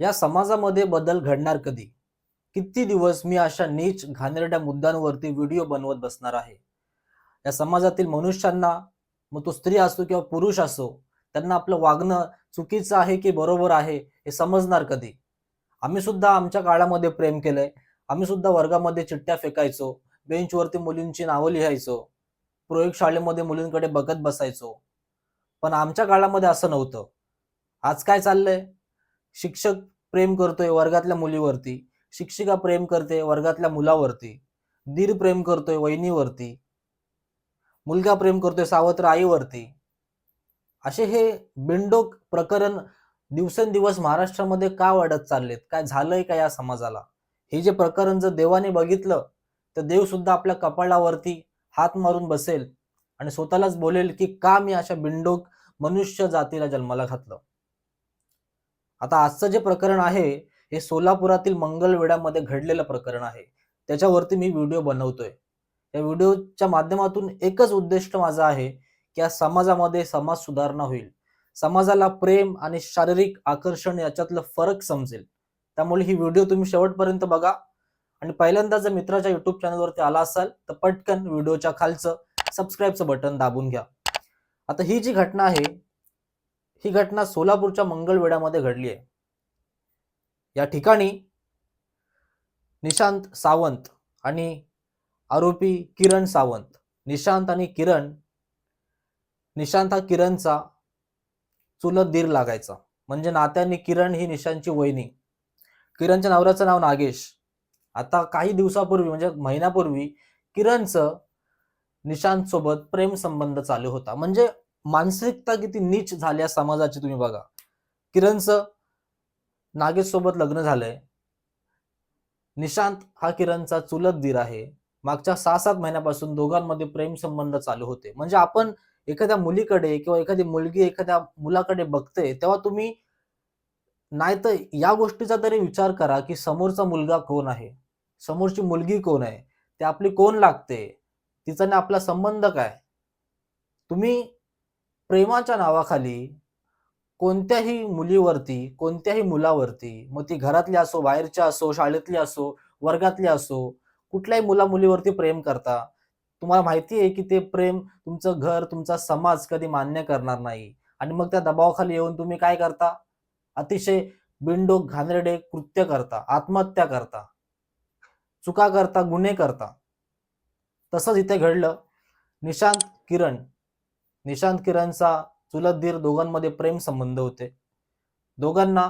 या समाजामध्ये बदल घडणार कधी? किती दिवस मी अशा नीच घाणेरड्या मुद्द्यांवरती व्हिडिओ बनवत बसणार आहे? या समाजातील मनुष्यांना मग तो स्त्री असो किंवा पुरुष असो त्यांना आपलं वागणं चुकीचं आहे की बरोबर आहे हे समजणार कधी? आम्ही सुद्धा आमच्या काळामध्ये प्रेम केलंय. आम्ही सुद्धा वर्गामध्ये चिठ्ठ्या फेकायचो बेंचवरती मुलींची नावं लिहायचो प्रयोगशाळेमध्ये मुलींकडे बघत बसायचो. पण आमच्या काळामध्ये असं नव्हतं. आज काय चाललंय? शिक्षक प्रेम करतोय वर्गातल्या मुलीवरती शिक्षिका प्रेम करते वर्गातल्या मुलावरती दीर प्रेम करतोय वहिनीवरती मुलगा प्रेम करतोय सावत्र आईवरती असे हे बिंडोक प्रकरण दिवसेंदिवस महाराष्ट्रामध्ये का वाढत चाललेत? काय झालंय का या समाजाला? हे जे प्रकरण जर देवाने बघितलं तर देव सुद्धा आपल्या कपाळावरती हात मारून बसेल आणि स्वतःलाच बोलेल की का मी अशा बिंडोक मनुष्य जातीला जन्माला घातलं? आता आजचं जे प्रकरण आहे हे सोलापुरातील मंगलवेड्यामध्ये घडलेलं प्रकरण आहे. त्याच्यावरती मी व्हिडिओ बनवतोय. या व्हिडिओच्या माध्यमातून एकच उद्दिष्ट माझं आहे की या समाजामध्ये समाज सुधारणा होईल. समाजाला प्रेम आणि शारीरिक आकर्षण याच्यातलं फरक समजेल. त्यामुळे ही व्हिडिओ तुम्ही शेवटपर्यंत बघा. आणि पहिल्यांदा जर मित्राच्या युट्यूब चॅनलवरती आला असाल तर पटकन व्हिडिओच्या खालचं सबस्क्राईबचं बटन दाबून घ्या. आता ही जी घटना आहे ही घटना सोलापूरच्या मंगळवेढ्यामध्ये घडली आहे. या ठिकाणी निशांत सावंत आणि आरोपी किरण सावंत निशांत आणि किरण निशांत हा किरणचा चुलत दीर लागायचा. म्हणजे नात्याने किरण ही निशांतची वहिनी. किरणच्या नवऱ्याचं नाव नागेश. आता काही दिवसापूर्वी म्हणजे महिन्यापूर्वी किरणचं निशांत सोबत प्रेम संबंध चालू होता. म्हणजे मानसिकता किती नीच झाल्या समाजाची तुम्ही बघा. किरणचं नागेश सोबत लग्न झालंय. निशांत हा किरणचा चुलत दीर आहे. मागच्या सहा सात महिन्यापासून दोघांमध्ये प्रेम संबंध चालू होते. म्हणजे आपण एखाद्या मुलीकडे किंवा एखादी मुलगी एखाद्या मुलाकडे बघते तेव्हा तुम्ही नाही तर या गोष्टीचा तरी विचार करा की समोरचा मुलगा कोण आहे? समोरची मुलगी कोण आहे? ते आपली कोण लागते? तिचा आणि आपला संबंध काय? तुम्ही प्रेमाच्या नावाखाली कोणत्याही मुलीवरती कोणत्याही मुलावरती मग ती घरातली असो बाहेरच्या असो शाळेतली असो वर्गातली असो कुठल्याही मुला मुलीवरती प्रेम करता तुम्हाला माहिती आहे की ते प्रेम तुमचं घर तुमचा समाज कधी मान्य करणार नाही. आणि मग त्या दबावाखाली येऊन तुम्ही काय करता? अतिशय बिंडोक घाणेरडे कृत्य करता आत्महत्या करता चुका करता गुन्हे करता. तसंच इथे घडलं. निशांत किरण निशांत किरणचा चुलत दीर दोघांमध्ये प्रेम संबंध होते. दोघांना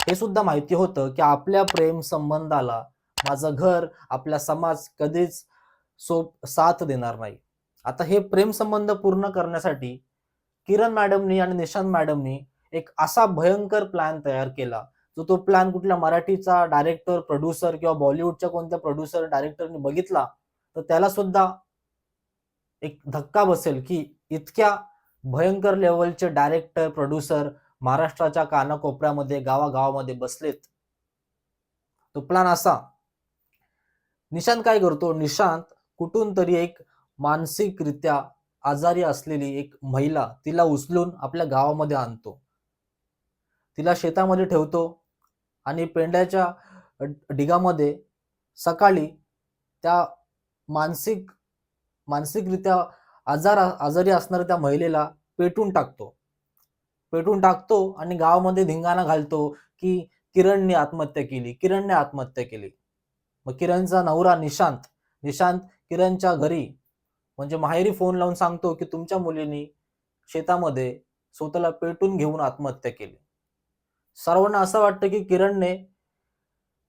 हे सुद्धा माहिती होतं की आपल्या प्रेम संबंधाला माझं घर आपला समाज कधीच सोप साथ देणार नाही. आता हे प्रेम संबंध पूर्ण करण्यासाठी किरण मॅडमनी आणि निशांत मॅडमनी एक असा भयंकर प्लॅन तयार केला जो तो प्लॅन कुठल्या मराठीचा डायरेक्टर प्रोड्युसर किंवा बॉलिवूडच्या कोणत्या प्रोड्युसर डायरेक्टरने बघितला तर त्याला सुद्धा एक धक्का बसेल की इतक्या भयंकर लेवलचे डायरेक्टर प्रोड्युसर महाराष्ट्राच्या कानाकोपऱ्यामध्ये गावागावामध्ये बसलेत. तो प्लॅन असा. निशांत काय करतो? निशांत कुठून तरी एक मानसिकरित्या आजारी असलेली एक महिला तिला उचलून आपल्या गावामध्ये आणतो. तिला शेतामध्ये ठेवतो आणि पेंड्याच्या ढिगामध्ये सकाळी त्या मानसिक मानसिकरित्या आजार आजारी असणाऱ्या त्या महिलेला पेटून टाकतो. पेटून टाकतो आणि गावामध्ये धिंगाणा घालतो की किरणने आत्महत्या केली किरणने आत्महत्या केली. मग किरणचा नवरा निशांत निशांत किरणच्या घरी म्हणजे माहेरी फोन लावून सांगतो की तुमच्या मुलीने शेतामध्ये स्वतःला पेटून घेऊन आत्महत्या केली. सर्वांना असं वाटतं की किरणने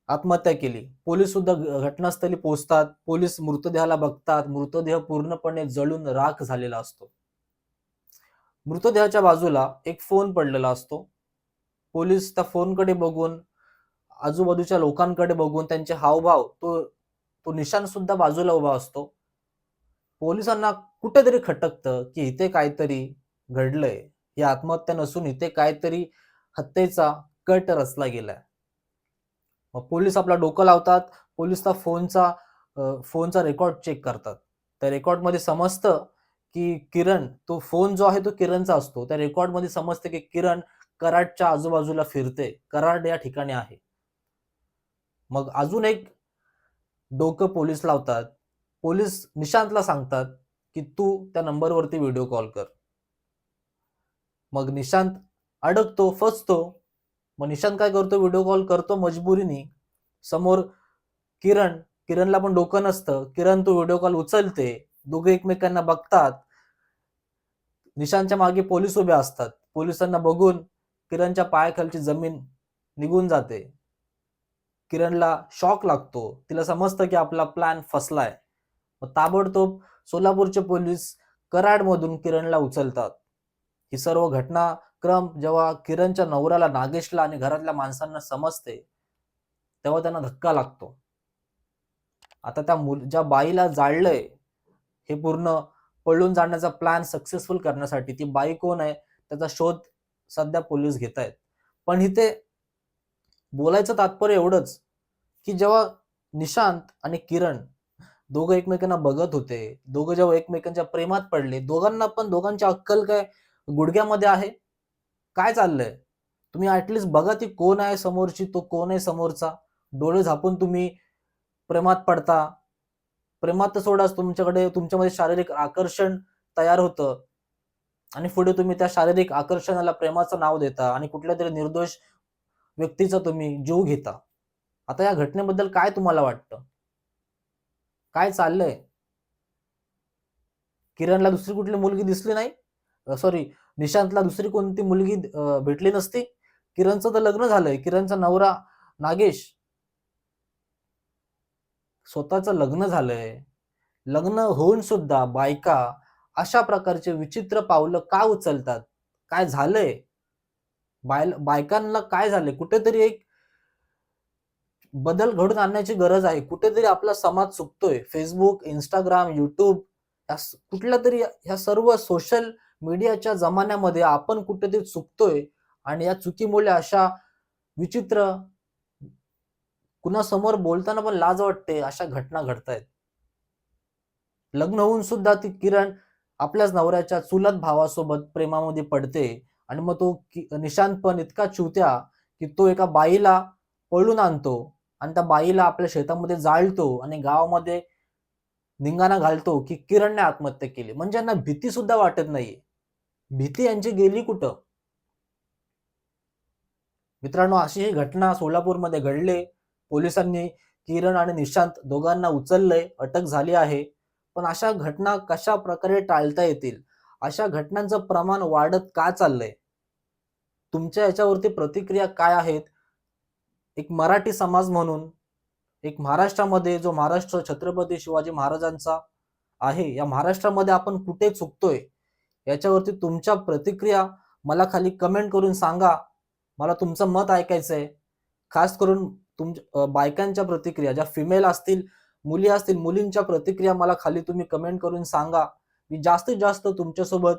आत्महत्या केली. पोलीस सुद्धा घटनास्थळी पोहोचतात. पोलीस मृतदेहाला बघतात. मृतदेह पूर्णपणे जळून राख झालेला असतो. मृतदेहाच्या बाजूला एक फोन पडलेला असतो. पोलीस त्या फोनकडे बघून आजूबाजूच्या लोकांकडे बघून त्यांचे हावभाव तो तो निशाण सुद्धा बाजूला उभा असतो. पोलिसांना कुठेतरी खटकतं की इथे काहीतरी घडलंय. ही आत्महत्या नसून इथे काहीतरी हत्येचा कट रचला गेलाय. मग पोलीस आपला डोकं लावतात पोलीसचा फोनचा फोनचा रेकॉर्ड चेक करतात. त्या रेकॉर्डमध्ये समजतं की किरण तो फोन जो आहे तो किरणचा असतो. त्या रेकॉर्डमध्ये समजतं की किरण कराडच्या आजूबाजूला फिरते. कराड या ठिकाणी आहे. मग अजून एक डोकं पोलीस लावतात. पोलीस निशांतला सांगतात की तू त्या नंबरवरती व्हिडिओ कॉल कर. मग निशांत अडकतो फसतो. मग निशांत काय करतो? व्हिडिओ कॉल करतो मजबुरीने. समोर किरण किरणला पण डोकं नसतं. किरण तो व्हिडिओ कॉल उचलते. दोघे एकमेकांना बघतात. निशांतच्या मागे पोलीस उभे असतात. पोलिसांना बघून किरणच्या पायाखालची जमीन निघून जाते. किरणला शॉक लागतो. तिला समजतं की आपला प्लॅन फसलाय. मग ताबडतोब सोलापूरचे पोलीस कराडमधून किरणला उचलतात. ही सर्व घटना क्रम जेव्हा किरणच्या नवऱ्याला नागेशला आणि घरातल्या माणसांना समजते तेव्हा त्यांना धक्का लागतो. आता त्या मुल ज्या बाईला जाळलंय हे पूर्ण पळून जाण्याचा प्लॅन सक्सेसफुल करण्यासाठी ती बाई कोण आहे त्याचा शोध सध्या पोलीस घेत आहेत. पण इथे बोलायचं तात्पर्य एवढंच की जेव्हा निशांत आणि किरण दोघं एकमेकांना बघत होते दोघं जेव्हा एकमेकांच्या प्रेमात पडले दोघांना पण दोघांची अक्कल काय गुडघ्यामध्ये आहे? काय चाललंय? तुम्ही ऍटलिस्ट बघा ती कोण आहे समोरची तो कोण आहे समोरचा. डोळे झापून तुम्ही प्रेमात पडता. प्रेमात तर सोडाच तुमच्याकडे तुमच्यामध्ये शारीरिक आकर्षण तयार होतं. आणि पुढे तुम्ही त्या शारीरिक आकर्षणाला प्रेमाचं नाव देता आणि कुठल्या तरी निर्दोष व्यक्तीचा तुम्ही जीव घेता. आता या घटनेबद्दल काय तुम्हाला वाटतं? काय चाललंय? किरणला दुसरी कुठली मुलगी दिसली नाही? सॉरी निशांतला दुसरी कोणती मुलगी भेटली नसती? किरणचं तर लग्न झालंय. किरणचा नवरा नागेश. स्वतःचं लग्न झालंय. लग्न होऊन सुद्धा बायका अशा प्रकारचे विचित्र पावलं का उचलतात? काय झालंय? बाय बायकांना काय झालंय? कुठेतरी एक बदल घडून आणण्याची गरज आहे. कुठेतरी आपला समाज चुकतोय फेसबुक इंस्टाग्राम युट्यूब या कुठल्या तरी ह्या सर्व सोशल मीडियाच्या जमान्यामध्ये आपण कुठेतरी चुकतोय आणि या चुकीमुळे अशा विचित्र कुणासमोर बोलताना पण लाज वाटते अशा घटना घडतायत. लग्न होऊन सुद्धा ती किरण आपल्याच नवऱ्याच्या चुलत भावासोबत प्रेमामध्ये पडते आणि मग तो निशांत पण इतका चिवत्या की तो एका बाईला पळून आणतो आणि त्या बाईला आपल्या शेतामध्ये जाळतो आणि गावामध्ये निंगाणा घालतो की किरणने आत्महत्या केली. म्हणजे यांना भीती सुद्धा वाटत नाहीये. भीती यांची गेली कुठं? मित्रांनो अशी ही घटना सोलापूरमध्ये घडले. पोलिसांनी किरण आणि निशांत दोघांना उचललंय अटक झाली आहे. पण अशा घटना कशा प्रकारे टाळता येतील? अशा घटनांचं प्रमाण वाढत का चाललंय? तुमच्या याच्यावरती प्रतिक्रिया काय आहेत? एक मराठी समाज म्हणून एक महाराष्ट्रामध्ये जो महाराष्ट्र छत्रपती शिवाजी महाराजांचा आहे या महाराष्ट्रामध्ये आपण कुठे चुकतोय? याच्यावरती तुमच्या प्रतिक्रिया मला खाली कमेंट करून सांगा. मला तुमचं मत ऐकायचंय. खास करून तुमच्या बायकांच्या प्रतिक्रिया ज्या फिमेल असतील मुली असतील मुलींच्या प्रतिक्रिया मला खाली तुम्ही कमेंट करून सांगा. मी जास्तीत जास्त तुमच्यासोबत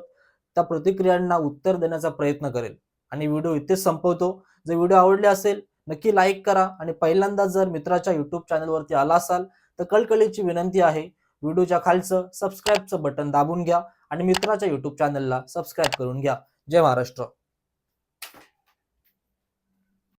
त्या प्रतिक्रियांना उत्तर देण्याचा प्रयत्न करेल. आणि व्हिडिओ इथेच संपवतो. जर व्हिडिओ आवडले असेल नक्की लाईक करा. आणि पहिल्यांदा जर मित्राच्या युट्यूब चॅनलवरती आला असाल तर कळकळीची विनंती आहे. व्हिडिओच्या खालचं सबस्क्राईबचं बटन दाबून घ्या. आणि मित्राच्या युट्यूब चॅनलला सबस्क्राईब करून घ्या. जय महाराष्ट्र.